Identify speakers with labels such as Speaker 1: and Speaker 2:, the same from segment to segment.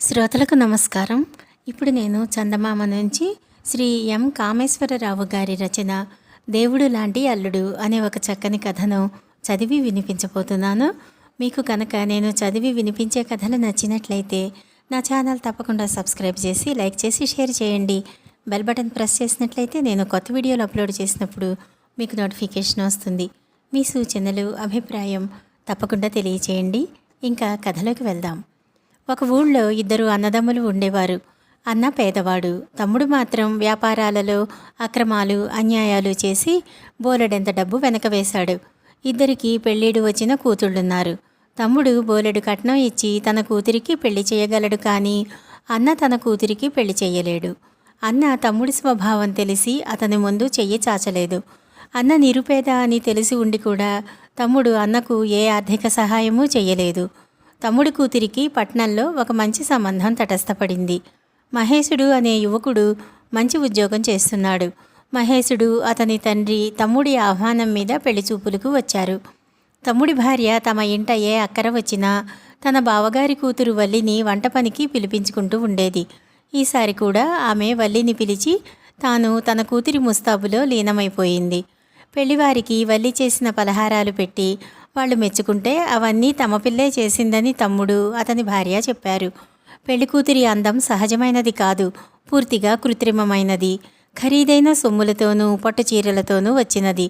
Speaker 1: శ్రోతలకు నమస్కారం. ఇప్పుడు నేను చందమామ నుంచి శ్రీ ఎం. కామేశ్వరరావు గారి రచన దేవుడు లాంటి అల్లుడు అనే ఒక చక్కని కథను చదివి వినిపించబోతున్నాను. మీకు కనుక నేను చదివి వినిపించే కథలు నచ్చినట్లయితే నా ఛానల్ తప్పకుండా సబ్స్క్రైబ్ చేసి లైక్ చేసి షేర్ చేయండి. బెల్ బటన్ ప్రెస్ చేసినట్లయితే నేను కొత్త వీడియోలు అప్లోడ్ చేసినప్పుడు మీకు నోటిఫికేషన్ వస్తుంది. మీ సూచనలు అభిప్రాయం తప్పకుండా తెలియచేయండి. ఇంకా కథలోకి వెళ్దాం. ఒక ఊళ్ళో ఇద్దరు అన్నదమ్ములు ఉండేవారు. అన్న పేదవాడు. తమ్ముడు మాత్రం వ్యాపారాలలో అక్రమాలు అన్యాయాలు చేసి బోలెడంత డబ్బు వెనక వేశాడు. ఇద్దరికి పెళ్ళిడు వచ్చిన కూతుళ్ళున్నారు. తమ్ముడు బోలెడు కట్నం ఇచ్చి తన కూతురికి పెళ్ళి చేయగలడు కానీ అన్న తన కూతురికి పెళ్ళి చేయలేడు. అన్న తమ్ముడి స్వభావం తెలిసి అతని ముందు చెయ్యి చాచలేదు. అన్న నిరుపేద అని తెలిసి ఉండి కూడా తమ్ముడు అన్నకు ఏ ఆర్థిక సహాయమూ చేయలేదు తమ్ముడి కూతురికి పట్నంలో ఒక మంచి సంబంధం తటస్థపడింది. మహేశుడు అనే యువకుడు మంచి ఉద్యోగం చేస్తున్నాడు. మహేశుడు అతని తండ్రి తమ్ముడి ఆహ్వానం మీద పెళ్ళి చూపులకు వచ్చారు. తమ్ముడి భార్య తమ ఇంట ఏ అక్కర వచ్చినా తన బావగారి కూతురు వల్లిని వంట పనికి పిలిపించుకుంటూ ఉండేది. ఈసారి కూడా ఆమె వల్లిని పిలిచి తాను తన కూతురి ముస్తాబులో లీనమైపోయింది. పెళ్ళివారికి వల్లి చేసిన పలహారాలు పెట్టి వాళ్ళు మెచ్చుకుంటే అవన్నీ తమ పిల్లే చేసిందని తమ్ముడు అతని భార్య చెప్పారు. పెళ్ళికూతురి అందం సహజమైనది కాదు పూర్తిగా కృత్రిమమైనది. ఖరీదైన సొమ్ములతోనూ పట్టు చీరలతోనూ వచ్చినది.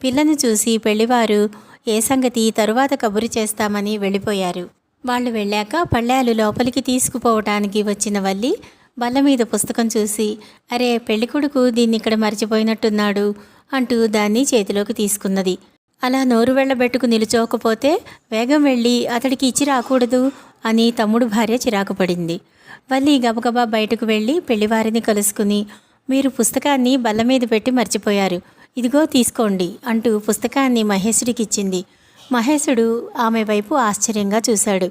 Speaker 1: పిల్లను చూసి పెళ్ళివారు ఏ సంగతి తరువాత కబురు చేస్తామని వెళ్ళిపోయారు. వాళ్ళు వెళ్ళాక పళ్ళాలు లోపలికి తీసుకుపోవటానికి వచ్చిన వల్లి బల్ల మీద పుస్తకం చూసి అరే పెళ్ళికొడుకు దీన్ని ఇక్కడ మర్చిపోయినట్టున్నాడు అంటూ దాన్ని చేతిలోకి తీసుకున్నది. అలా నోరు వెళ్ళబెట్టుకు నిలుచోకపోతే వేగం వెళ్ళి అతడికి ఇచ్చి రాకూడదు అని తమ్ముడు భార్య చిరాకు పడింది వల్లి గబగబా బయటకు వెళ్ళి పెళ్ళివారిని కలుసుకుని మీరు పుస్తకాన్ని బల్ల మీద పెట్టి మర్చిపోయారు. ఇదిగో తీసుకోండి అంటూ పుస్తకాన్ని మహేశుడికి ఇచ్చింది మహేశుడు ఆమె వైపు ఆశ్చర్యంగా చూశాడు.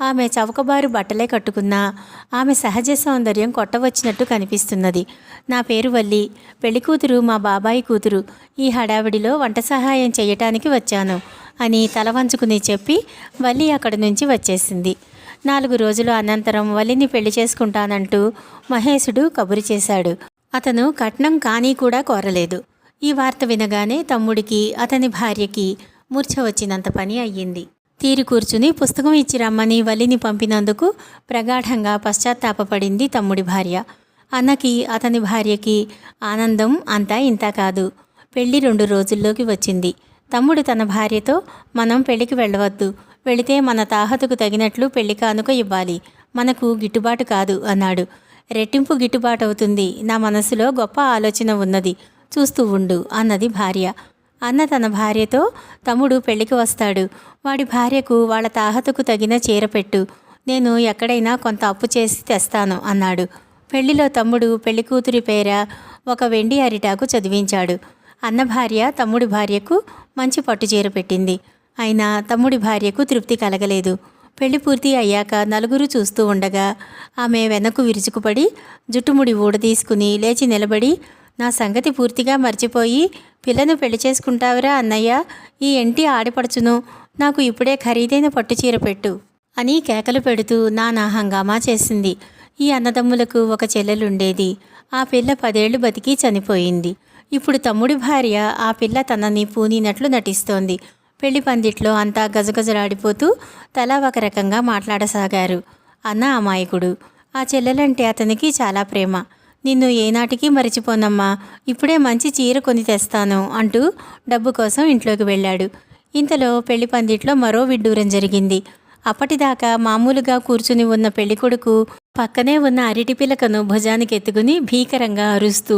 Speaker 1: ఆమె చవకబారు బట్టలే కట్టుకున్నా. ఆమె సహజ సౌందర్యం కొట్టవచ్చినట్టు కనిపిస్తున్నది. నా పేరు వల్లి. పెళ్ళి కూతురు మా బాబాయి కూతురు. ఈ హడావిడిలో వంట సహాయం చేయటానికి వచ్చాను అని తల వంచుకుని చెప్పి వల్లి అక్కడి నుంచి వచ్చేసింది. నాలుగు రోజుల అనంతరం వల్లిని పెళ్ళి చేసుకుంటానంటూ మహేశుడు కబురు చేశాడు. అతను కట్నం కానీ కూడా కోరలేదు. ఈ వార్త వినగానే తమ్ముడికి అతని భార్యకి మూర్ఛ వచ్చినంత పని అయ్యింది. తీరి కూర్చుని పుస్తకం ఇచ్చి రమ్మని వలిని పంపినందుకు ప్రగాఢంగా పశ్చాత్తాపపడింది తమ్ముడి భార్య. అన్నకి అతని భార్యకి ఆనందం అంతా ఇంత కాదు. పెళ్ళి రెండు రోజుల్లోకి వచ్చింది. తమ్ముడు తన భార్యతో మనం పెళ్ళికి వెళ్ళవద్దు. వెళితే మన తాహతుకు తగినట్లు పెళ్ళి కానుక ఇవ్వాలి. మనకు గిట్టుబాటు కాదు అన్నాడు. రెట్టింపు గిట్టుబాటు అవుతుంది నా మనసులో గొప్ప ఆలోచన ఉన్నది. చూస్తూ ఉండు అన్నది భార్య. అన్న తన భార్యతో తమ్ముడు పెళ్ళికి వస్తాడు. వాడి భార్యకు వాళ్ళ తాహతకు తగిన చీర పెట్టు. నేను ఎక్కడైనా కొంత అప్పు చేసి తెస్తాను అన్నాడు. పెళ్ళిలో తమ్ముడు పెళ్ళి కూతురి పేర ఒక వెండి అరిటాకు చదివించాడు. అన్న భార్య తమ్ముడి భార్యకు మంచి పట్టు చీర పెట్టింది. అయినా తమ్ముడి భార్యకు తృప్తి కలగలేదు. పెళ్ళి పూర్తి అయ్యాక నలుగురు చూస్తూ ఉండగా ఆమె వెనక్కు విరుచుకుపడి జుట్టుముడి ఊడదీసుకుని లేచి నిలబడి నా సంగతి పూర్తిగా మర్చిపోయి పిల్లను పెళ్ళి చేసుకుంటావురా అన్నయ్య ఈ ఎంటి ఆడిపడుచును. నాకు ఇప్పుడే ఖరీదైన పట్టు చీర పెట్టు అని కేకలు పెడుతూ నానా హంగామా చేసింది. ఈ అన్నదమ్ములకు ఒక చెల్లెలుండేది. ఆ పిల్ల పదేళ్ళు బతికి చనిపోయింది. ఇప్పుడు తమ్ముడి భార్య ఆ పిల్ల తనని పూనినట్లు నటిస్తోంది. పెళ్ళి పందిట్లో అంతా గజగజలాడిపోతూ తలా ఒక రకంగా మాట్లాడసాగారు. అన్న అమాయకుడు. ఆ చెల్లెలంటే అతనికి చాలా ప్రేమ. నిన్ను ఏనాటికి మరిచిపోనమ్మా. ఇప్పుడే మంచి చీర కొని తెస్తాను అంటూ డబ్బు కోసం ఇంట్లోకి వెళ్ళాడు. ఇంతలో పెళ్ళి పందిట్లో మరో విడ్డూరం జరిగింది. అప్పటిదాకా మామూలుగా కూర్చుని ఉన్న పెళ్ళికొడుకు పక్కనే ఉన్న అరటి పిలకను భుజానికి ఎత్తుకుని భీకరంగా అరుస్తూ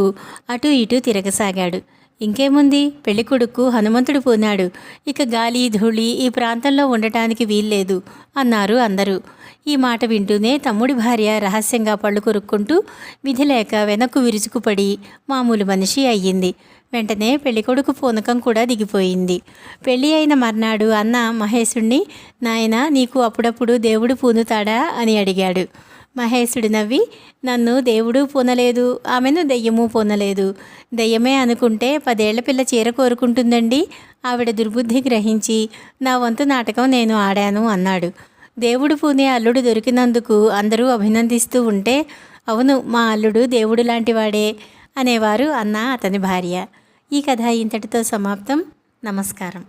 Speaker 1: అటూ ఇటూ తిరగసాగాడు. ఇంకేముంది? పెళ్ళికొడుకు హనుమంతుడు పోనాడు. ఇక గాలి ధూళి ఈ ప్రాంతంలో ఉండటానికి వీల్లేదు అన్నారు అందరూ. ఈ మాట వింటూనే తమ్ముడి భార్య రహస్యంగా పళ్ళు కొరుక్కుంటూ విధి లేక వెనక్కు విరుచుకుపడి మామూలు మనిషి అయ్యింది. వెంటనే పెళ్ళికొడుకు పూనకం కూడా దిగిపోయింది. పెళ్ళి అయిన మర్నాడు అన్న మహేశుణ్ణి నాయన నీకు అప్పుడప్పుడు దేవుడు పూనుతాడా? అని అడిగాడు. మహేశుడు నవ్వి నన్ను దేవుడు పూనలేదు ఆమెను దెయ్యము పూనలేదు. దెయ్యమే అనుకుంటే పదేళ్ళ పిల్ల చీర కోరుకుంటుందండి. ఆవిడ దుర్బుద్ధి గ్రహించి నా వంతు నాటకం నేను ఆడాను అన్నాడు. దేవుడు పూనే అల్లుడు దొరికినందుకు అందరూ అభినందిస్తూ ఉంటే అవును మా అల్లుడు దేవుడు లాంటివాడే అనేవారు అన్న అతని భార్య. ఈ కథ ఇంతటితో సమాప్తం. నమస్కారం.